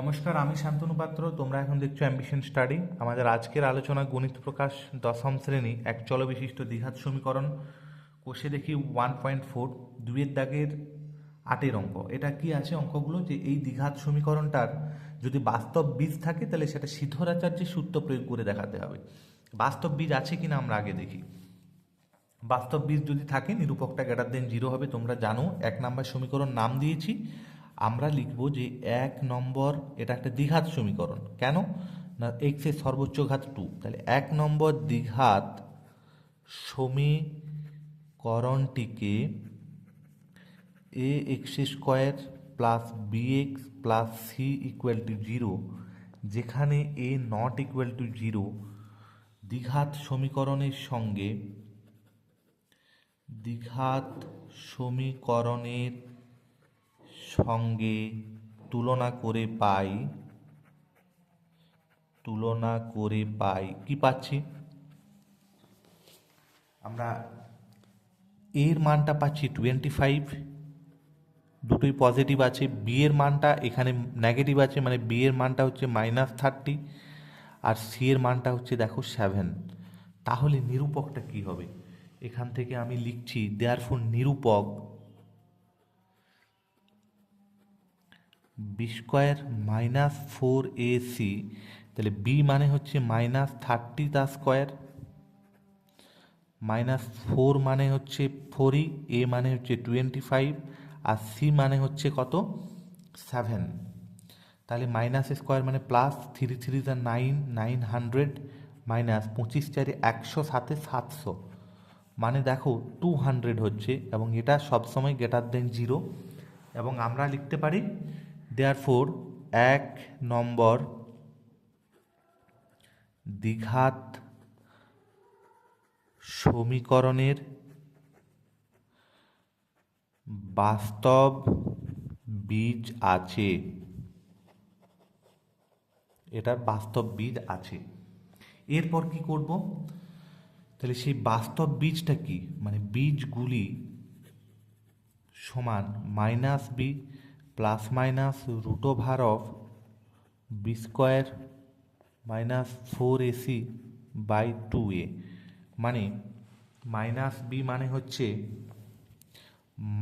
নমস্কার, আমি শান্তনু পাত্র। তোমরা এখন দেখছ অ্যাম্বিশন স্টাডি আমাদের আজকের আলোচনা গণিত প্রকাশ দশম শ্রেণি, এক চল বিশিষ্ট দ্বিঘাত সমীকরণ। কোষে দেখি ওয়ান পয়েন্ট ফোর দুইয়ের দাগের আটের অঙ্ক। এটা কি আছে অঙ্কগুলো? যে এই দ্বিঘাত সমীকরণটার যদি বাস্তব বীজ থাকে, তাহলে সেটা সিদ্ধরাচার্যের সূত্র প্রয়োগ করে দেখাতে হবে। বাস্তব বীজ আছে কিনা আমরা আগে দেখি। বাস্তব বীজ যদি থাকে, নিরূপকটা গ্রেটার দেন জিরো হবে, তোমরা জানো। এক নাম্বার সমীকরণ নাম দিয়েছি। আমরা লিখব যে এক নম্বর এটা একটা দ্বিঘাত সমীকরণ। কেন? না এক্সের সর্বোচ্চ ঘাত টু তাহলে এক নম্বর দ্বিঘাত সমীকরণটিকে A X square plus B X plus C equal to zero যেখানে A not equal to zero দ্বিঘাত সমীকরণের সঙ্গে দ্বিঘাত সমীকরণের সঙ্গে তুলনা করে পাই। তুলনা করে পাই। কি পাচ্ছি? আমরা এর মানটা পাচ্ছি টোয়েন্টি ফাইভ দুটোই পজিটিভ আছে। বি এর মানটা এখানে নেগেটিভ আছে মানে বি এর মানটা হচ্ছে মাইনাস থার্টি আর সি এর মানটা হচ্ছে দেখো সেভেন তাহলে নিরূপকটা কি হবে? এখান থেকে আমি লিখছি দেয়ার four নিরূপক B square minus four A C, তাহলে বি মানে হচ্ছে মাইনাস থার্টি তা স্কোয়ার, মাইনাস ফোর মানে হচ্ছে ফোরই এ মানে হচ্ছে টোয়েন্টি ফাইভ, আর সি মানে হচ্ছে কত? সেভেন। তাহলে মাইনাস স্কোয়ার মানে প্লাস থ্রি থ্রি যা নাইন নাইন হান্ড্রেড, মাইনাস পঁচিশ চারে একশো সাতে সাতশো। মানে দেখো টু হান্ড্রেড হচ্ছে, এবং এটা সবসময় গ্রেটার দেন জিরো, এবং আমরা লিখতে পারি দেয়ার ফোর এক নম্বর দ্বিঘাত সমীকরণের বাস্তব বীজ আছে। এটার বাস্তব বীজ আছে। এরপর কি করব? তাহলে সেই বাস্তব বীজটা কি? মানে বীজগুলি সমান minus B plus minus root over of B square minus four AC by two A. মানে মাইনাস বি মানে হচ্ছে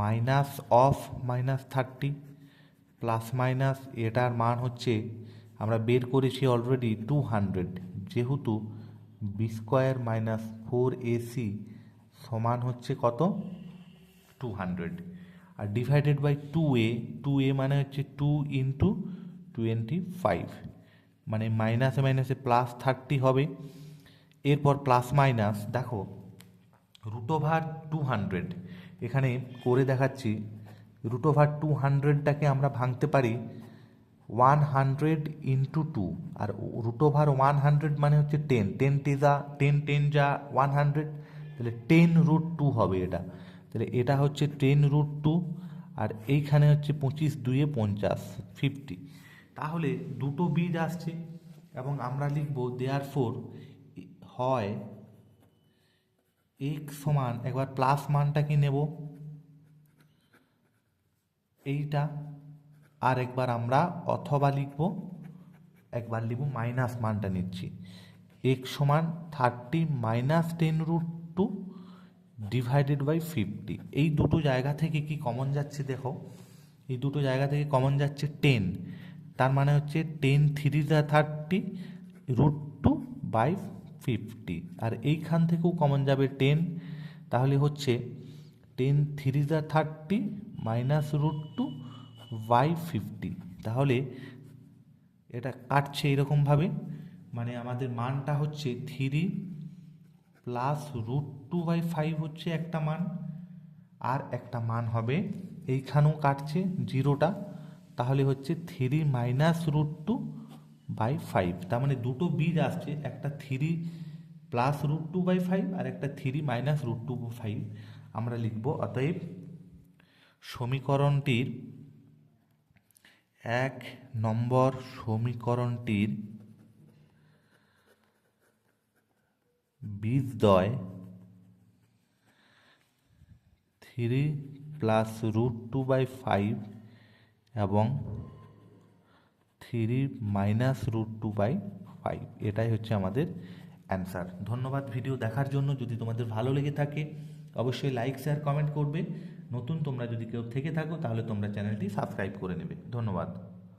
minus of minus thirty, plus minus এটার মান হচ্ছে আমরা বের করেছি অলরেডি টু হান্ড্রেড যেহেতু B square minus four AC সমান হচ্ছে কত? Two hundred R divided by two A two A মানে হচ্ছে টু ইন্টু টোয়েন্টি ফাইভ মানে মাইনাসে মাইনাসে প্লাস থার্টি হবে। এরপর প্লাস মাইনাস দেখো রুট ওভার টু হান্ড্রেড এখানে করে দেখাচ্ছি রুট ওভার টু হান্ড্রেডটাকে আমরা ভাঙতে পারি ওয়ান হান্ড্রেড ইন্টু টু আর রুট ওভার ওয়ান হান্ড্রেড মানে হচ্ছে টেন টেন টেজা টেন টেন যা ওয়ান হান্ড্রেড তাহলে টেন রুট টু হবে এটা। তাহলে এটা হচ্ছে টেন রুট টু আর এইখানে হচ্ছে পঁচিশ দুইয়ে পঞ্চাশ ফিফটি তাহলে দুটো বীজ আসছে এবং আমরা লিখব দেয়ার ফোর হয় এক সমান, একবার প্লাস মানটা কি নেব? এইটা আর একবার আমরা অথবা লিখব, একবার লিখব মাইনাস মানটা নিচ্ছি। এক সমান thirty minus ten root two divided by fifty এই দুটো জায়গা থেকে কি কমন যাচ্ছে দেখো? এই দুটো জায়গা থেকে কমন যাচ্ছে টেন তার মানে হচ্ছে ten three thirty root two by fifty আর এইখান থেকেও কমন যাবে টেন তাহলে হচ্ছে ten three the thirty minus root two by fifty তাহলে এটা কাটছে এরকমভাবে। মানে আমাদের মানটা হচ্ছে three plus root two by five হচ্ছে একটা মান, আর একটা মান হবে এইখানেও কাটছে জিরোটা, তাহলে হচ্ছে three minus root two by five তার মানে দুটো বীজ আসছে, একটা three plus root two by five আর একটা three minus root two five আমরা লিখব অতএব সমীকরণটির এক নম্বর সমীকরণটির বীজদ্বয় three plus root two by five এবং three minus root two by five এটাই হচ্ছে আমাদের অ্যান্সার ধন্যবাদ ভিডিও দেখার জন্য। যদি তোমাদের ভালো লেগে থাকে, অবশ্যই লাইক শেয়ার কমেন্ট করবে। নতুন তোমরা যদি কেউ থেকে থাকো, তাহলে তোমরা চ্যানেলটি সাবস্ক্রাইব করে নেবে। ধন্যবাদ।